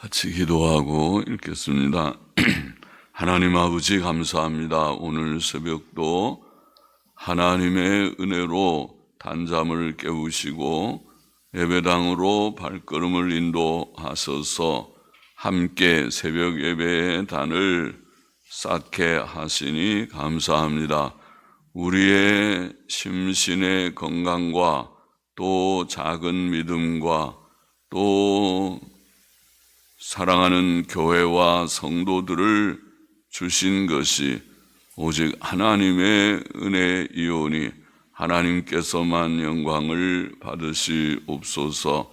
같이 기도하고 읽겠습니다. 하나님 아버지 감사합니다. 오늘 새벽도 하나님의 은혜로 단잠을 깨우시고 예배당으로 발걸음을 인도하셔서 함께 새벽 예배의 단을 쌓게 하시니 감사합니다. 우리의 심신의 건강과 또 작은 믿음과 또 사랑하는 교회와 성도들을 주신 것이 오직 하나님의 은혜이오니 하나님께서만 영광을 받으시옵소서.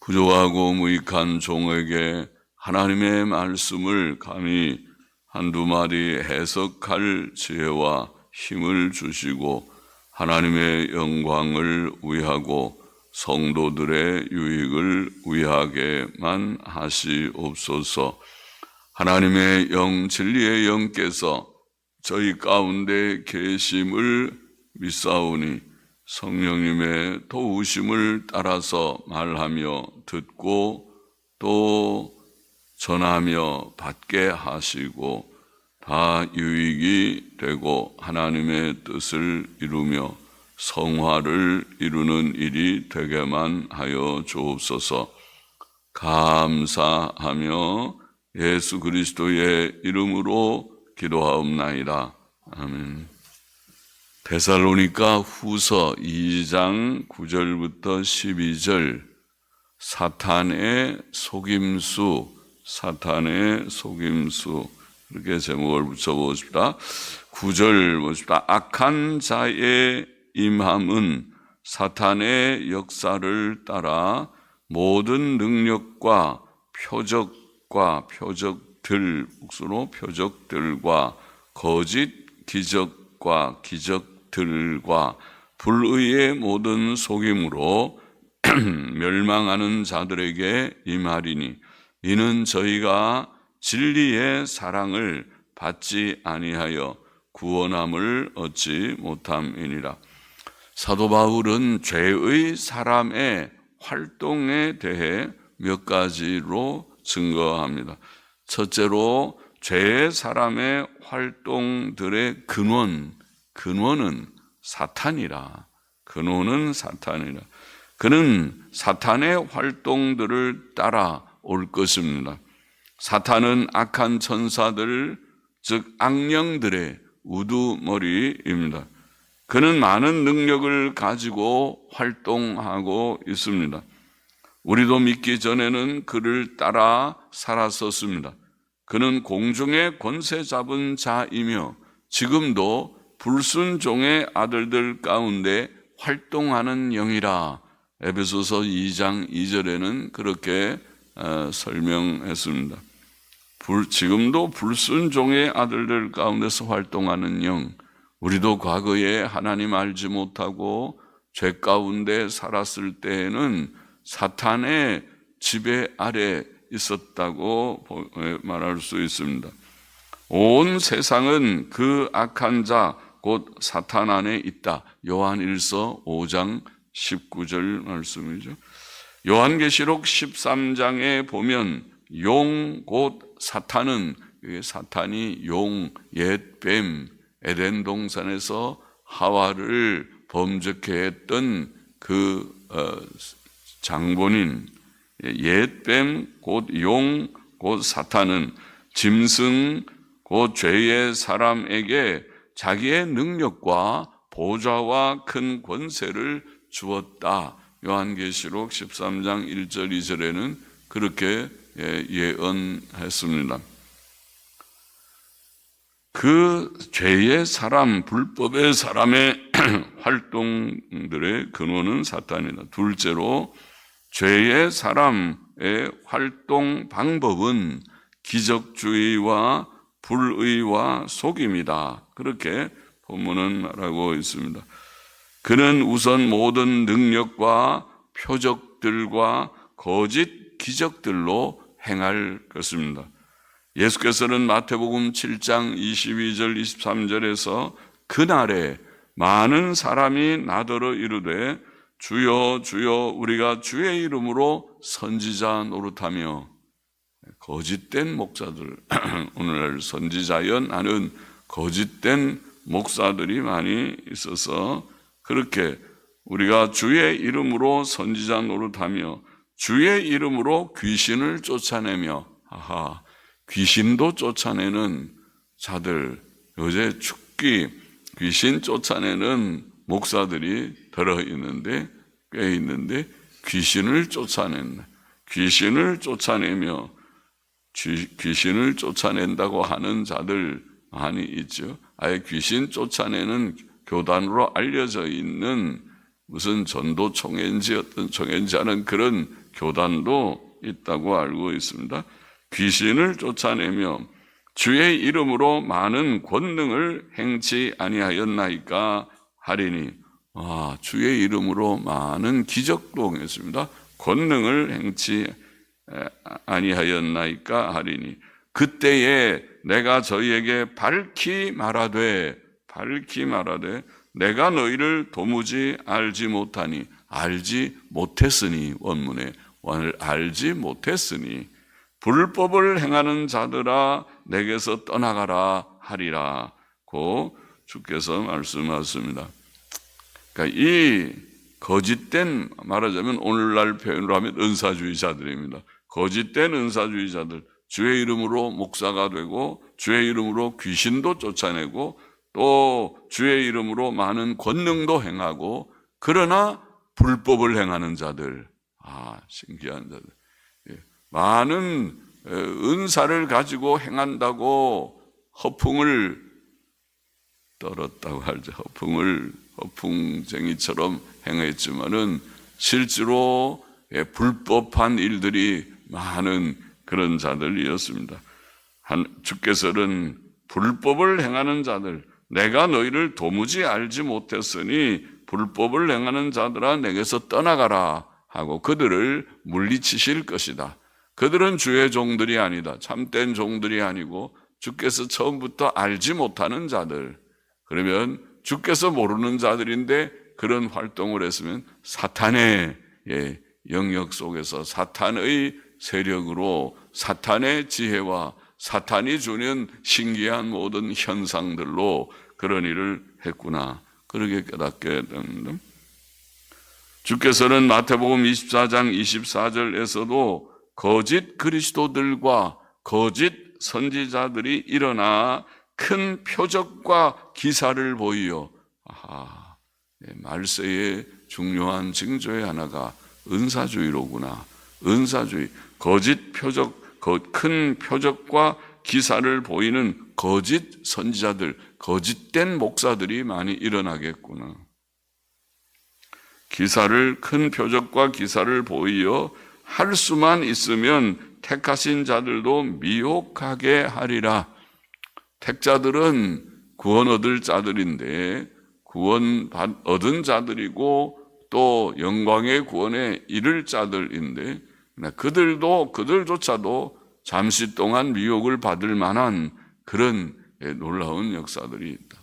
부족하고 무익한 종에게 하나님의 말씀을 감히 한두 마디 해석할 지혜와 힘을 주시고 하나님의 영광을 위하고 성도들의 유익을 위하게만 하시옵소서. 하나님의 영, 진리의 영께서 저희 가운데 계심을 믿사오니 성령님의 도우심을 따라서 말하며 듣고 또 전하며 받게 하시고 다 유익이 되고 하나님의 뜻을 이루며 성화를 이루는 일이 되게만 하여 주옵소서. 감사하며 예수 그리스도의 이름으로 기도하옵나이다. 아멘. 데살로니가 후서 2장 9절부터 12절 사탄의 속임수 사탄의 속임수 이렇게 제목을 붙여보십니다. 9절 보십니다. 악한 자의 임함은 사탄의 역사를 따라 모든 능력과 표적과 표적들, 목수로 표적들과 거짓 기적과 기적들과 불의의 모든 속임으로 멸망하는 자들에게 임하리니 이는 저희가 진리의 사랑을 받지 아니하여 구원함을 얻지 못함이니라. 사도 바울은 죄의 사람의 활동에 대해 몇 가지로 증거합니다. 첫째로 죄의 사람의 활동들의 근원, 근원은 사탄이라. 근원은 사탄이라. 그는 사탄의 활동들을 따라 올 것입니다. 사탄은 악한 천사들, 즉 악령들의 우두머리입니다. 그는 많은 능력을 가지고 활동하고 있습니다. 우리도 믿기 전에는 그를 따라 살았었습니다. 그는 공중의 권세 잡은 자이며 지금도 불순종의 아들들 가운데 활동하는 영이라 에베소서 2장 2절에는 그렇게 어, 설명했습니다. 불, 지금도 불순종의 아들들 가운데서 활동하는 영, 우리도 과거에 하나님 알지 못하고 죄 가운데 살았을 때에는 사탄의 지배 아래 있었다고 말할 수 있습니다. 온 세상은 그 악한 자, 곧 사탄 안에 있다. 요한 1서 5장 19절 말씀이죠. 요한계시록 13장에 보면 용, 곧 사탄은, 사탄이 용, 옛 뱀, 에덴 동산에서 하와를 범죄케 했던 그 어, 장본인 옛뱀 곧 용 곧 사탄은 짐승 곧 죄의 사람에게 자기의 능력과 보좌와 큰 권세를 주었다. 요한계시록 13장 1절 2절에는 그렇게 예, 예언했습니다. 그 죄의 사람, 불법의 사람의 활동들의 근원은 사탄이다. 둘째로 죄의 사람의 활동 방법은 기적주의와 불의와 속임이다. 그렇게 본문은 말하고 있습니다. 그는 우선 모든 능력과 표적들과 거짓 기적들로 행할 것입니다. 예수께서는 마태복음 7장 22절 23절에서 그날에 많은 사람이 나더러 이르되 주여 주여 우리가 주의 이름으로 선지자 노릇하며 거짓된 목사들, 오늘날 선지자연 하는 거짓된 목사들이 많이 있어서 그렇게 우리가 주의 이름으로 선지자 노릇하며 주의 이름으로 귀신을 쫓아내며 아하 귀신도 쫓아내는 자들 요새 죽기 귀신 쫓아내는 목사들이 들어 있는데 꽤 있는데 귀신을 쫓아낸 귀신을 쫓아내며 쥐- 귀신을 쫓아낸다고 하는 자들 많이 있죠. 아예 귀신 쫓아내는 교단으로 알려져 있는 무슨 전도 총회인지 어떤 총회인지 하는 그런 교단도 있다고 알고 있습니다. 귀신을 쫓아내며 주의 이름으로 많은 권능을 행치 아니하였나이까 하리니 와 주의 이름으로 많은 기적도 했습니다. 권능을 행치 에, 아니하였나이까 하리니 그때에 내가 저희에게 밝히 말하되 밝히 말하되 내가 너희를 도무지 알지 못하니 알지 못했으니 원문에 원- 알지 못했으니 불법을 행하는 자들아 내게서 떠나가라 하리라고 주께서 말씀하십니다. 그러니까 이 거짓된 말하자면 오늘날 표현으로 하면 은사주의자들입니다. 거짓된 은사주의자들 주의 이름으로 목사가 되고 주의 이름으로 귀신도 쫓아내고 또 주의 이름으로 많은 권능도 행하고 그러나 불법을 행하는 자들 아 신기한 자들 예, 많은 에, 은사를 가지고 행한다고 허풍을 떨었다고 하죠. 허풍을 허풍쟁이처럼 행했지만은 실제로 예, 불법한 일들이 많은 그런 자들이었습니다. 한, 주께서는 불법을 행하는 자들, 내가 너희를 도무지 알지 못했으니 불법을 행하는 자들아 내게서 떠나가라 하고 그들을 물리치실 것이다. 그들은 주의 종들이 아니다. 참된 종들이 아니고 주께서 처음부터 알지 못하는 자들. 그러면 주께서 모르는 자들인데 그런 활동을 했으면 사탄의 예, 영역 속에서 사탄의 세력으로 사탄의 지혜와 사탄이 주는 신기한 모든 현상들로 그런 일을 했구나. 그렇게 깨닫게 됩니다. 주께서는 마태복음 24장 24절에서도 거짓 그리스도들과 거짓 선지자들이 일어나 큰 표적과 기사를 보이어 아하, 예, 말세의 중요한 징조의 하나가 은사주의로구나. 은사주의, 거짓 표적, 거- 큰 표적과 기사를 보이는 거짓 선지자들, 거짓된 목사들이 많이 일어나겠구나. 기사를 큰 표적과 기사를 보이어 할 수만 있으면 택하신 자들도 미혹하게 하리라. 택자들은 구원 얻을 자들인데 구원 받- 얻은 자들이고 또 영광의 구원에 이를 자들인데 그들도 그들조차도 잠시 동안 미혹을 받을 만한 그런 예, 놀라운 역사들이 있다.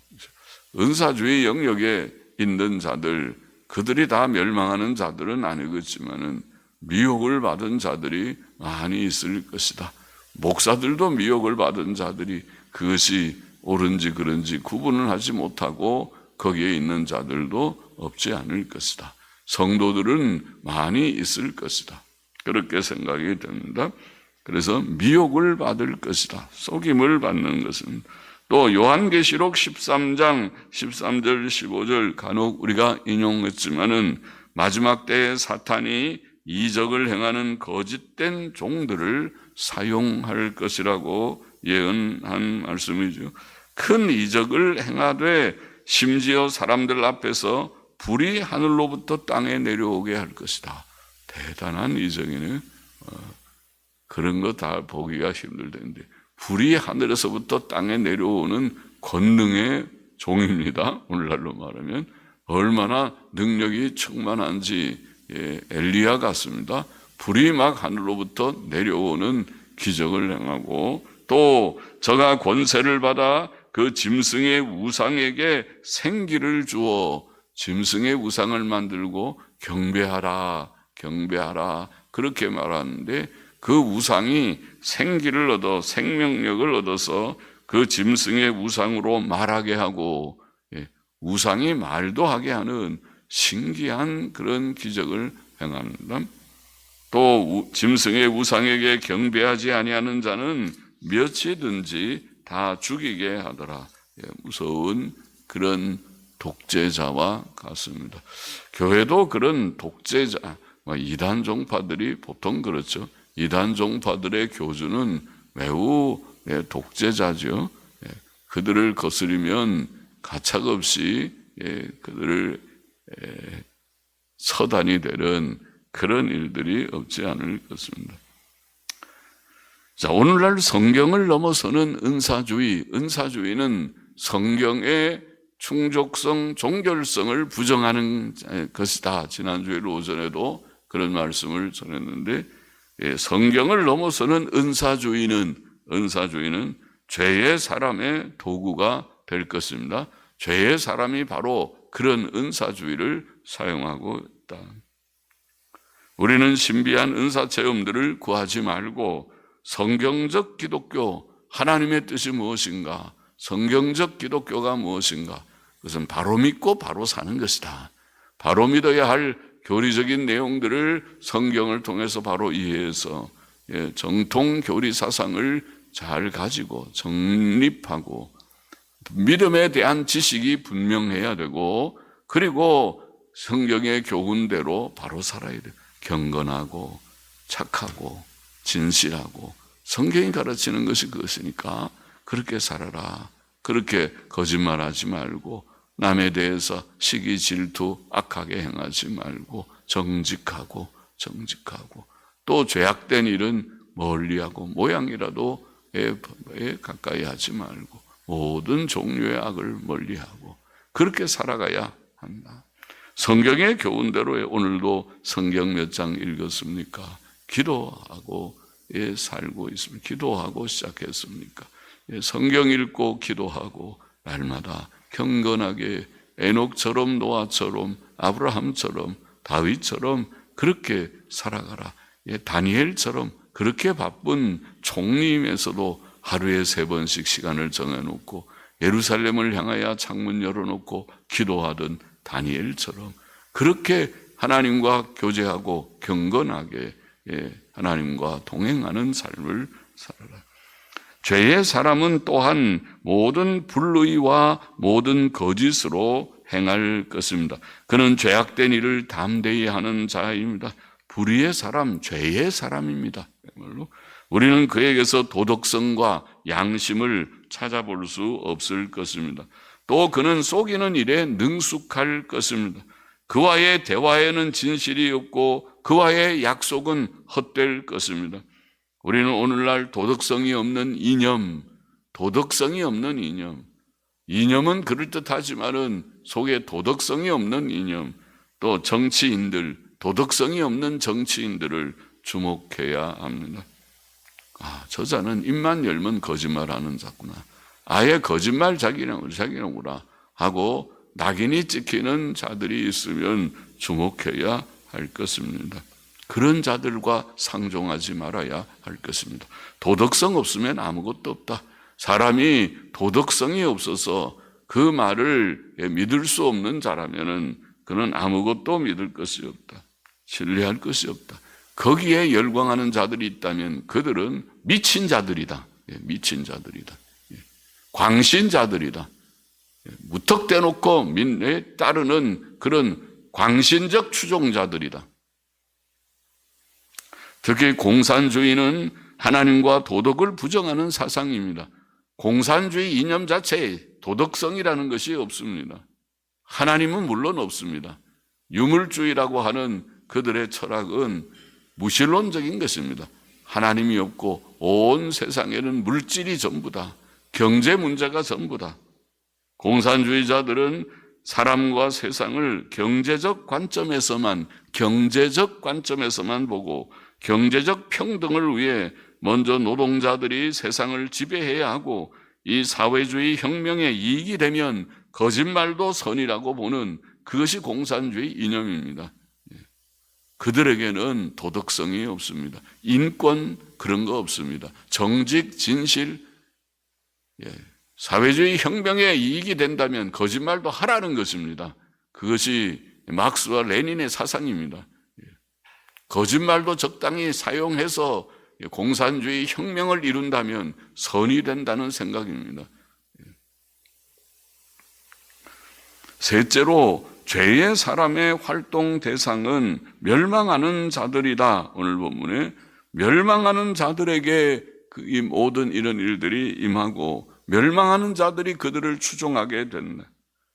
은사주의 영역에 있는 자들 그들이 다 멸망하는 자들은 아니겠지만은 미혹을 받은 자들이 많이 있을 것이다. 목사들도 미혹을 받은 자들이 그것이 옳은지 그른지 구분을 하지 못하고 거기에 있는 자들도 없지 않을 것이다. 성도들은 많이 있을 것이다. 그렇게 생각이 됩니다. 그래서 미혹을 받을 것이다. 속임을 받는 것은 또 요한계시록 13장 13절 15절 간혹 우리가 인용했지만은 마지막 때에 사탄이 이적을 행하는 거짓된 종들을 사용할 것이라고 예언한 말씀이죠. 큰 이적을 행하되 심지어 사람들 앞에서 불이 하늘로부터 땅에 내려오게 할 것이다. 대단한 이적이네. 어, 그런 거 다 보기가 힘들 텐데 불이 하늘에서부터 땅에 내려오는 권능의 종입니다. 오늘날로 말하면 얼마나 능력이 충만한지 예, 엘리야 같습니다. 불이 막 하늘로부터 내려오는 기적을 행하고 또 저가 권세를 받아 그 짐승의 우상에게 생기를 주어 짐승의 우상을 만들고 경배하라, 경배하라 그렇게 말하는데 그 우상이 생기를 얻어 생명력을 얻어서 그 짐승의 우상으로 말하게 하고 예, 우상이 말도 하게 하는 신기한 그런 기적을 행합니다. 또 우- 짐승의 우상에게 경배하지 아니하는 자는 몇이든지 다 죽이게 하더라. 예, 무서운 그런 독재자와 같습니다. 교회도 그런 독재자, 뭐 이단 종파들이 보통 그렇죠. 이단 종파들의 교주는 매우 예, 독재자죠. 예, 그들을 거스리면 가차없이 예, 그들을 예, 서단이 되는 그런 일들이 없지 않을 것입니다. 자, 오늘날 성경을 넘어서는 은사주의, 은사주의는 성경의 충족성, 종결성을 부정하는 것이다. 지난주에 오전에도 그런 말씀을 전했는데, 예, 성경을 넘어서는 은사주의는, 은사주의는 죄의 사람의 도구가 될 것입니다. 죄의 사람이 바로 그런 은사주의를 사용하고 있다. 우리는 신비한 은사 체험들을 구하지 말고 성경적 기독교, 하나님의 뜻이 무엇인가, 성경적 기독교가 무엇인가, 그것은 바로 믿고 바로 사는 것이다. 바로 믿어야 할 교리적인 내용들을 성경을 통해서 바로 이해해서 예, 정통 교리 사상을 잘 가지고 정립하고 믿음에 대한 지식이 분명해야 되고 그리고 성경의 교훈대로 바로 살아야 돼. 경건하고 착하고 진실하고 성경이 가르치는 것이 그것이니까 그렇게 살아라. 그렇게 거짓말하지 말고 남에 대해서 시기 질투 악하게 행하지 말고 정직하고 정직하고 또 죄악된 일은 멀리하고 모양이라도 에, 에 가까이 하지 말고 모든 종류의 악을 멀리하고 그렇게 살아가야 한다. 성경의 교훈대로 오늘도 성경 몇 장 읽었습니까? 기도하고 예, 살고 있습니다. 기도하고 시작했습니까? 예, 성경 읽고 기도하고 날마다 경건하게 에녹처럼 노아처럼 아브라함처럼 다윗처럼 그렇게 살아가라. 예, 다니엘처럼 그렇게 바쁜 총리임에서도 하루에 세 번씩 시간을 정해놓고 예루살렘을 향하여 창문 열어놓고 기도하던 다니엘처럼 그렇게 하나님과 교제하고 경건하게 예, 하나님과 동행하는 삶을 살아라. 죄의 사람은 또한 모든 불의와 모든 거짓으로 행할 것입니다. 그는 죄악된 일을 담대히 하는 자입니다. 불의의 사람, 죄의 사람입니다. 그야말로 우리는 그에게서 도덕성과 양심을 찾아볼 수 없을 것입니다. 또 그는 속이는 일에 능숙할 것입니다. 그와의 대화에는 진실이 없고 그와의 약속은 헛될 것입니다. 우리는 오늘날 도덕성이 없는 이념, 도덕성이 없는 이념, 이념은 그럴듯하지만은 속에 도덕성이 없는 이념, 또 정치인들, 도덕성이 없는 정치인들을 주목해야 합니다. 아, 저자는 입만 열면 거짓말하는 자구나. 아예 거짓말 자기는 자기는구나 하고 낙인이 찍히는 자들이 있으면 주목해야 할 것입니다. 그런 자들과 상종하지 말아야 할 것입니다. 도덕성 없으면 아무것도 없다. 사람이 도덕성이 없어서 그 말을 믿을 수 없는 자라면은 그는 아무것도 믿을 것이 없다. 신뢰할 것이 없다. 거기에 열광하는 자들이 있다면 그들은 미친 자들이다. 예, 미친 자들이다. 예, 광신 자들이다. 예, 무턱대놓고 따르는 그런 광신적 추종자들이다. 특히 공산주의는 하나님과 도덕을 부정하는 사상입니다. 공산주의 이념 자체에 도덕성이라는 것이 없습니다. 하나님은 물론 없습니다. 유물주의라고 하는 그들의 철학은 무신론적인 것입니다. 하나님이 없고 온 세상에는 물질이 전부다. 경제 문제가 전부다. 공산주의자들은 사람과 세상을 경제적 관점에서만 경제적 관점에서만 보고 경제적 평등을 위해 먼저 노동자들이 세상을 지배해야 하고 이 사회주의 혁명의 이익이 되면 거짓말도 선이라고 보는 그것이 공산주의 이념입니다. 그들에게는 도덕성이 없습니다. 인권 그런 거 없습니다. 정직, 진실, 예, 사회주의 혁명에 이익이 된다면 거짓말도 하라는 것입니다. 그것이 막스와 레닌의 사상입니다. 예. 거짓말도 적당히 사용해서 공산주의 혁명을 이룬다면 선이 된다는 생각입니다. 예. 셋째로 죄의 사람의 활동 대상은 멸망하는 자들이다. 오늘 본문에 멸망하는 자들에게 그이 모든 이런 일들이 임하고 멸망하는 자들이 그들을 추종하게 된다.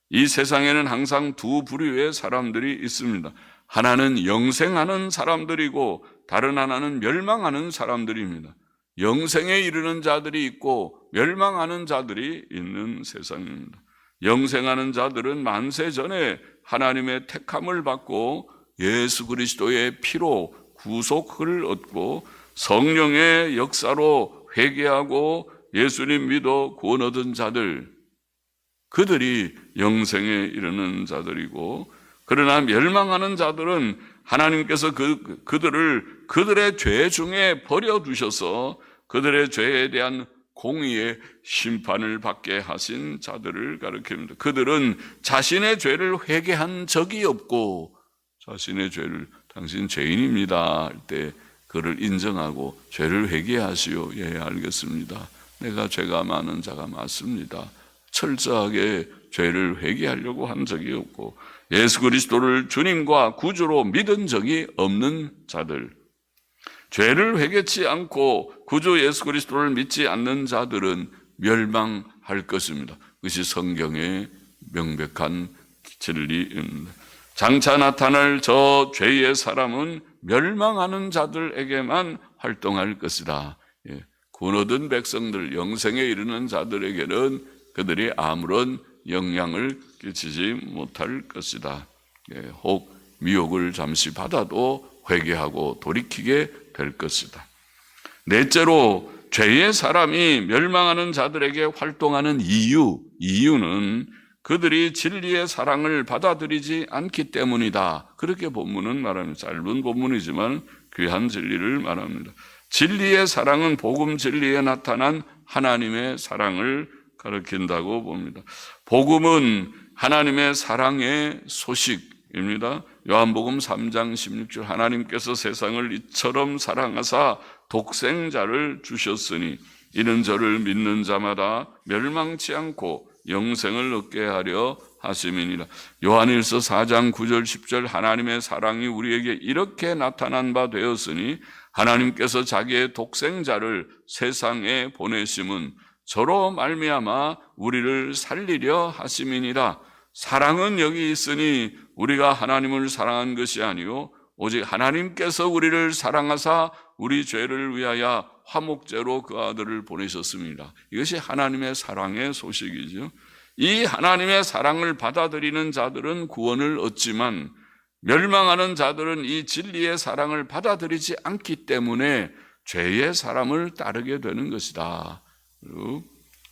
이 세상에는 항상 두 부류의 사람들이 있습니다. 하나는 영생하는 사람들이고 다른 하나는 멸망하는 사람들입니다. 영생에 이르는 자들이 있고 멸망하는 자들이 있는 세상입니다. 영생하는 자들은 만세 전에 하나님의 택함을 받고 예수 그리스도의 피로 구속을 얻고 성령의 역사로 회개하고 예수님 믿어 구원 얻은 자들 그들이 영생에 이르는 자들이고 그러나 멸망하는 자들은 하나님께서 그 그들을 그들의 죄 중에 버려 두셔서 그들의 죄에 대한 공의의 심판을 받게 하신 자들을 가리킵니다. 그들은 자신의 죄를 회개한 적이 없고 자신의 죄를 당신 죄인입니다 할 때 그를 인정하고 죄를 회개하시오. 예, 알겠습니다. 내가 죄가 많은 자가 맞습니다. 철저하게 죄를 회개하려고 한 적이 없고 예수 그리스도를 주님과 구주로 믿은 적이 없는 자들 죄를 회개치 않고 구주 예수 그리스도를 믿지 않는 자들은 멸망할 것입니다. 그것이 성경의 명백한 진리입니다. 장차 나타날 저 죄의 사람은 멸망하는 자들에게만 활동할 것이다. 예. 얻은 백성들, 영생에 이르는 자들에게는 그들이 아무런 영향을 끼치지 못할 것이다. 예. 혹 미혹을 잠시 받아도 회개하고 돌이키게 될 것이다. 넷째로 죄의 사람이 멸망하는 자들에게 활동하는 이유, 이유는 그들이 진리의 사랑을 받아들이지 않기 때문이다. 그렇게 본문은 말합니다. 짧은 본문이지만 귀한 진리를 말합니다. 진리의 사랑은 복음 진리에 나타난 하나님의 사랑을 가르친다고 봅니다. 복음은 하나님의 사랑의 소식입니다. 요한복음 3장 16절 하나님께서 세상을 이처럼 사랑하사 독생자를 주셨으니 이는 저를 믿는 자마다 멸망치 않고 영생을 얻게 하려 하심이니라. 요한일서 4장 9절 10절 하나님의 사랑이 우리에게 이렇게 나타난 바 되었으니 하나님께서 자기의 독생자를 세상에 보내심은 저로 말미암아 우리를 살리려 하심이니라. 사랑은 여기 있으니 우리가 하나님을 사랑한 것이 아니요 오직 하나님께서 우리를 사랑하사 우리 죄를 위하여 화목제로 그 아들을 보내셨습니다. 이것이 하나님의 사랑의 소식이죠. 이 하나님의 사랑을 받아들이는 자들은 구원을 얻지만 멸망하는 자들은 이 진리의 사랑을 받아들이지 않기 때문에 죄의 사람을 따르게 되는 것이다.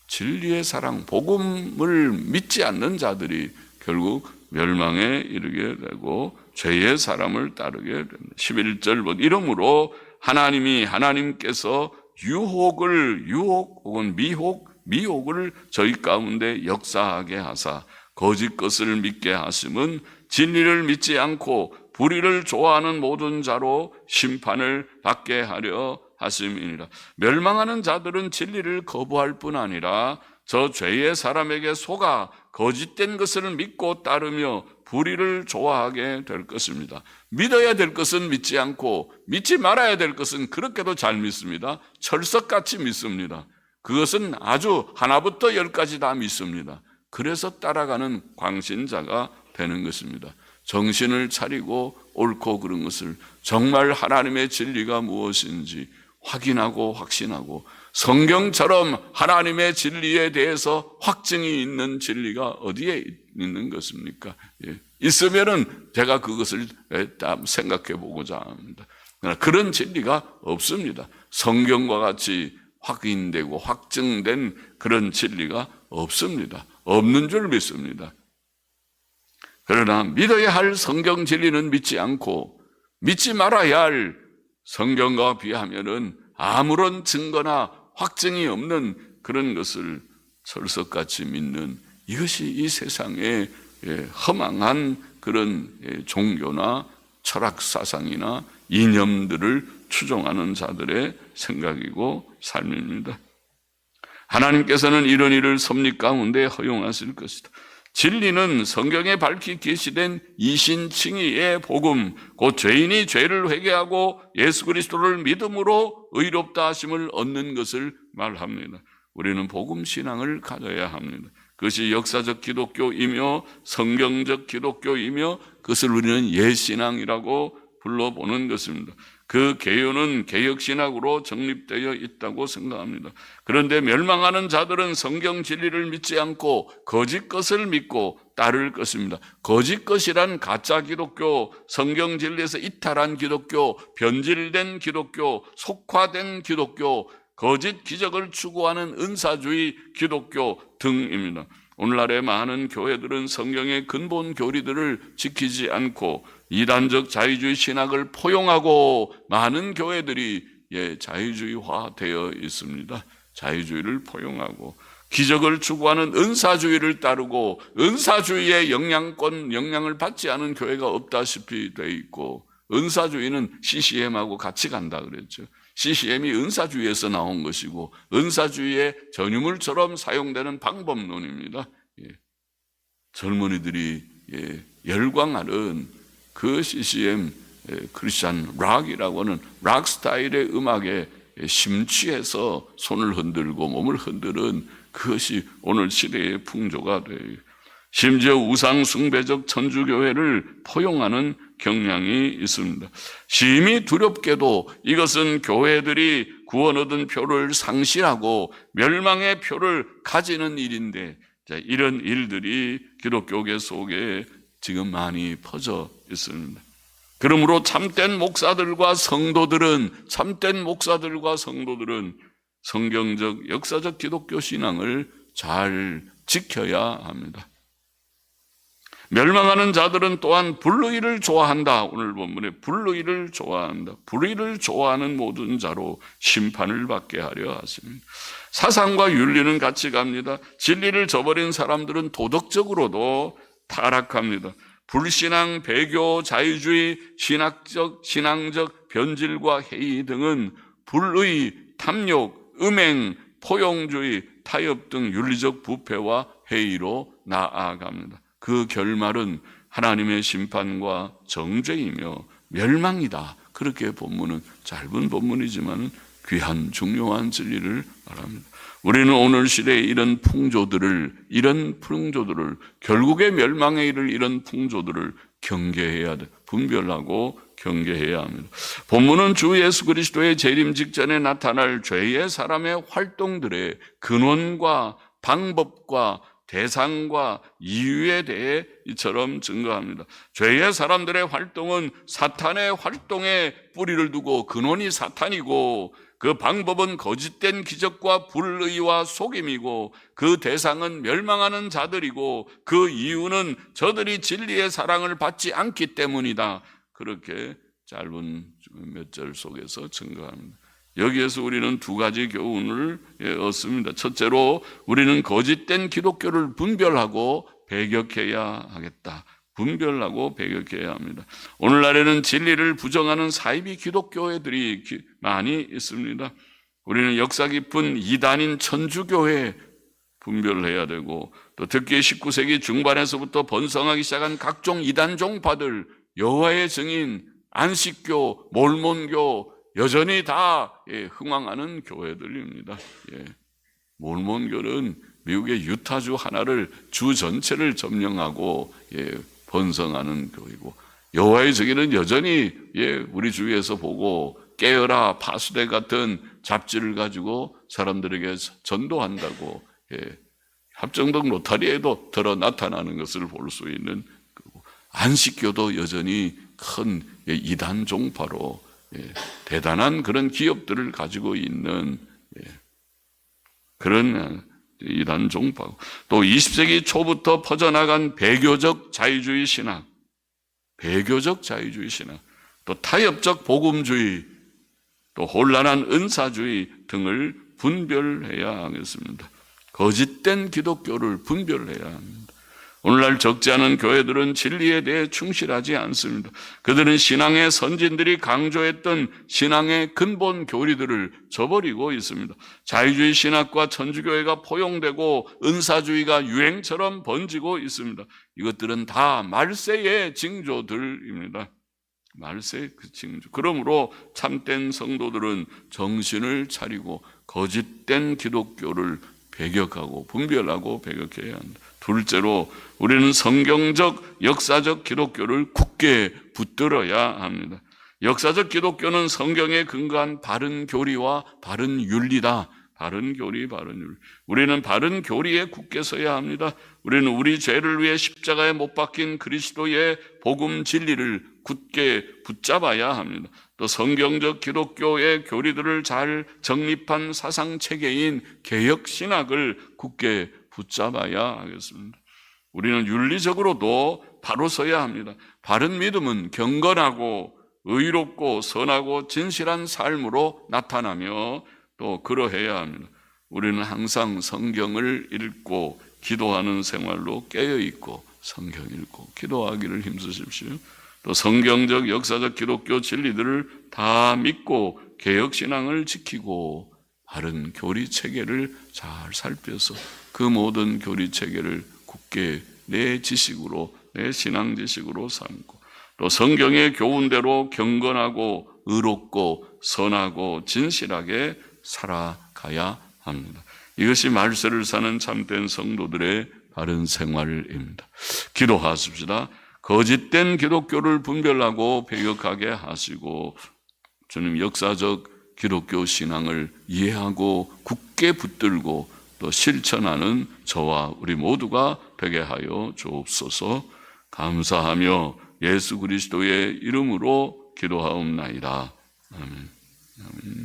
진리의 사랑, 복음을 믿지 않는 자들이 결국 멸망에 이르게 되고 죄의 사람을 따르게 됩니다. 11절 뭐 이러므로 하나님이 하나님께서 유혹을 유혹 혹은 미혹 미혹을 저희 가운데 역사하게 하사 거짓 것을 믿게 하심은 진리를 믿지 않고 불의를 좋아하는 모든 자로 심판을 받게 하려 하심이니라. 멸망하는 자들은 진리를 거부할 뿐 아니라 저 죄의 사람에게 속아 거짓된 것을 믿고 따르며 불의를 좋아하게 될 것입니다. 믿어야 될 것은 믿지 않고 믿지 말아야 될 것은 그렇게도 잘 믿습니다. 철석같이 믿습니다. 그것은 아주 하나부터 열까지 다 믿습니다. 그래서 따라가는 광신자가 되는 것입니다. 정신을 차리고 옳고 그른 것을 정말 하나님의 진리가 무엇인지 확인하고 확신하고 성경처럼 하나님의 진리에 대해서 확증이 있는 진리가 어디에 있는 것입니까? 예. 있으면은 제가 그것을 생각해 보고자 합니다. 그런 진리가 없습니다. 성경과 같이 확인되고 확증된 그런 진리가 없습니다. 없는 줄 믿습니다. 그러나 믿어야 할 성경 진리는 믿지 않고 믿지 말아야 할 성경과 비하면은 아무런 증거나 확증이 없는 그런 것을 철석같이 믿는 이것이 이 세상의 예, 허망한 그런 예, 종교나 철학 사상이나 이념들을 추종하는 자들의 생각이고 삶입니다. 하나님께서는 이런 일을 섭리 가운데 허용하실 것이다. 진리는 성경에 밝히 계시된 이신칭의의 복음, 곧 죄인이 죄를 회개하고 예수 그리스도를 믿음으로 의롭다 하심을 얻는 것을 말합니다. 우리는 복음 신앙을 가져야 합니다. 그것이 역사적 기독교이며 성경적 기독교이며 그것을 우리는 예신앙이라고 불러보는 것입니다. 그 개요는 개혁신학으로 정립되어 있다고 생각합니다. 그런데 멸망하는 자들은 성경 진리를 믿지 않고 거짓 것을 믿고 따를 것입니다. 거짓 것이란 가짜 기독교, 성경 진리에서 이탈한 기독교, 변질된 기독교, 속화된 기독교, 거짓 기적을 추구하는 은사주의 기독교 등입니다. 오늘날의 많은 교회들은 성경의 근본 교리들을 지키지 않고 이단적 자유주의 신학을 포용하고 많은 교회들이 예, 자유주의화 되어 있습니다. 자유주의를 포용하고 기적을 추구하는 은사주의를 따르고 은사주의의 영향권 영향을 받지 않은 교회가 없다시피 돼 있고 은사주의는 CCM하고 같이 간다 그랬죠. CCM이 은사주의에서 나온 것이고 은사주의의 전유물처럼 사용되는 방법론입니다. 예. 젊은이들이 예, 열광하는 그 CCM 예, 크리스찬 락이라고 하는 락 스타일의 음악에 심취해서 손을 흔들고 몸을 흔드는 그것이 오늘 시대의 풍조가 돼요. 심지어 우상 숭배적 천주교회를 포용하는 경향이 있습니다. 심히 두렵게도 이것은 교회들이 구원 얻은 표를 상실하고 멸망의 표를 가지는 일인데 이런 일들이 기독교계 속에 지금 많이 퍼져 있습니다. 그러므로 참된 목사들과 성도들은 참된 목사들과 성도들은 성경적 역사적 기독교 신앙을 잘 지켜야 합니다. 멸망하는 자들은 또한 불의를 좋아한다. 오늘 본문에 불의를 좋아한다. 불의를 좋아하는 모든 자로 심판을 받게 하려 하십니다. 사상과 윤리는 같이 갑니다. 진리를 저버린 사람들은 도덕적으로도 타락합니다. 불신앙, 배교, 자유주의, 신학적, 신앙적 변질과 해이 등은 불의, 탐욕, 음행, 포용주의, 타협 등 윤리적 부패와 해이로 나아갑니다. 그 결말은 하나님의 심판과 정죄이며 멸망이다. 그렇게 본문은 짧은 본문이지만 귀한 중요한 진리를 말합니다. 우리는 오늘 시대에 이런 풍조들을 이런 풍조들을 결국에 멸망에 이를 이런 풍조들을 경계해야 돼. 분별하고 경계해야 합니다. 본문은 주 예수 그리스도의 재림 직전에 나타날 죄의 사람의 활동들의 근원과 방법과 대상과 이유에 대해 이처럼 증거합니다. 죄의 사람들의 활동은 사탄의 활동에 뿌리를 두고 근원이 사탄이고 그 방법은 거짓된 기적과 불의와 속임이고 그 대상은 멸망하는 자들이고 그 이유는 저들이 진리의 사랑을 받지 않기 때문이다. 그렇게 짧은 몇 절 속에서 증거합니다. 여기에서 우리는 두 가지 교훈을 예, 얻습니다. 첫째로 우리는 거짓된 기독교를 분별하고 배격해야 하겠다. 분별하고 배격해야 합니다. 오늘날에는 진리를 부정하는 사이비 기독교회들이 많이 있습니다. 우리는 역사 깊은 이단인 천주교회 분별해야 되고 또 특히 19세기 중반에서부터 번성하기 시작한 각종 이단 종파들 여호와의 증인, 안식교, 몰몬교 여전히 다 예, 흥황하는 교회들입니다. 예. 몰몬교는 미국의 유타주 하나를 주 전체를 점령하고 예, 번성하는 교회고 여호와의 증인은 여전히 예, 우리 주위에서 보고 깨어라 파수대 같은 잡지를 가지고 사람들에게 전도한다고 예, 합정동 로타리에도 들어 나타나는 것을 볼 수 있는 안식교도 여전히 큰 예, 이단 종파로 예, 대단한 그런 기업들을 가지고 있는 예, 그런 이단 종파고 또 20세기 초부터 퍼져나간 배교적 자유주의 신학, 배교적 자유주의 신학, 또 타협적 복음주의, 또 혼란한 은사주의 등을 분별해야 하겠습니다. 거짓된 기독교를 분별해야 합니다. 오늘날 적지 않은 교회들은 진리에 대해 충실하지 않습니다. 그들은 신앙의 선진들이 강조했던 신앙의 근본 교리들을 저버리고 있습니다. 자유주의 신학과 천주교회가 포용되고 은사주의가 유행처럼 번지고 있습니다. 이것들은 다 말세의 징조들입니다. 말세 그 징조. 그러므로 참된 성도들은 정신을 차리고 거짓된 기독교를 배격하고 분별하고 배격해야 한다. 둘째로 우리는 성경적 역사적 기독교를 굳게 붙들어야 합니다. 역사적 기독교는 성경에 근거한 바른 교리와 바른 윤리다. 바른 교리, 바른 윤리. 우리는 바른 교리에 굳게 서야 합니다. 우리는 우리 죄를 위해 십자가에 못 박힌 그리스도의 복음 진리를 굳게 붙잡아야 합니다. 또 성경적 기독교의 교리들을 잘 정립한 사상 체계인 개혁 신학을 굳게 붙잡아야 하겠습니다. 우리는 윤리적으로도 바로 서야 합니다. 바른 믿음은 경건하고 의롭고 선하고 진실한 삶으로 나타나며 또 그러해야 합니다. 우리는 항상 성경을 읽고 기도하는 생활로 깨어 있고 성경 읽고 기도하기를 힘쓰십시오. 또 성경적 역사적 기독교 진리들을 다 믿고 개혁 신앙을 지키고 바른 교리 체계를 잘 살펴서 그 모든 교리 체계를 굳게 내 지식으로 내 신앙 지식으로 삼고 또 성경의 교훈대로 경건하고 의롭고 선하고 진실하게 살아가야 합니다. 이것이 말세를 사는 참된 성도들의 바른 생활입니다. 기도하십시다. 거짓된 기독교를 분별하고 배격하게 하시고 주님 역사적 기독교 신앙을 이해하고 굳게 붙들고 또 실천하는 저와 우리 모두가 되게 하여 주옵소서 감사하며 예수 그리스도의 이름으로 기도하옵나이다. 아멘. 아멘.